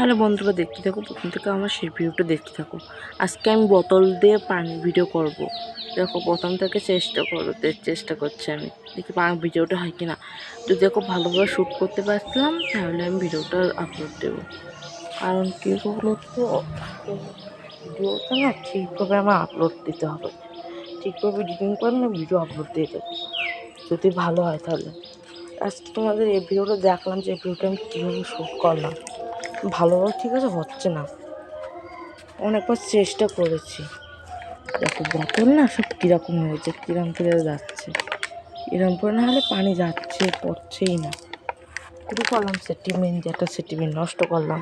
Hello বন্ধুরা দেখতে থাকো, প্রথম থেকে আমার সেই ভিডিওটা দেখতে থাকো। আজকে আমি বোতল দিয়ে পানি ভিডিও করব। দেখো, প্রথম থেকে চেষ্টা করো চেষ্টা করছি আমি। দেখি পা- ভিডিওটা হয় কি না যদি দেখো ভালোভাবে শ্যুট করতে পারছিলাম, তাহলে আমি ভিডিওটা আপলোড দেবো। কারণ কী হলো তো? ভিডিওটা না ঠিকভাবে আমার আপলোড দিতে হবে। ঠিকভাবে এডিটিং করে না ভিডিও আপলোড দিয়ে দেবো। যদি ভালো হয় তাহলে। আজকে তোমাদের এই ভিডিওটা দেখলাম যে এই ভিডিওটা আমি কীভাবে শ্যুট করলাম। ভালোভাবে ঠিক আছে হচ্ছে না অনেকবার চেষ্টা করেছি দেখো বোতল না সব কীরকম হয়েছে কিরম করে যাচ্ছে এরম করে না হলে পানি যাচ্ছে পড়ছেই না শুরু করলাম সেটিমেন্ট যেটা সেটিমেন্ট নষ্ট করলাম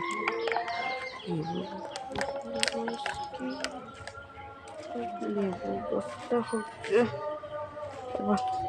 হচ্ছে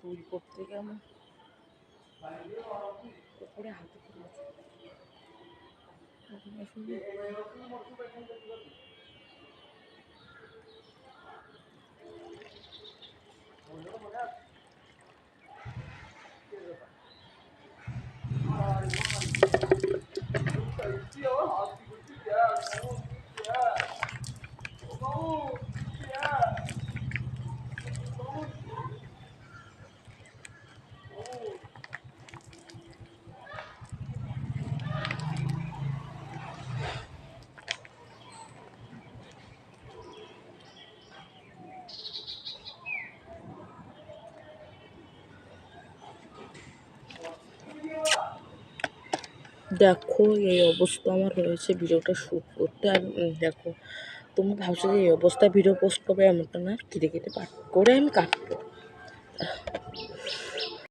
ফুল করতে কেমন উপরে হাতে তুলেছে দেখো এই অবস্থা আমার হয়েছে, ভিডিওটা শ্যুট করতে আর দেখো তুমি ভাবছ যে এই অবস্থা ভিডিও পোস্ট করবে এমনটা না কেটে কেটে পাট করে আমি কাটবো।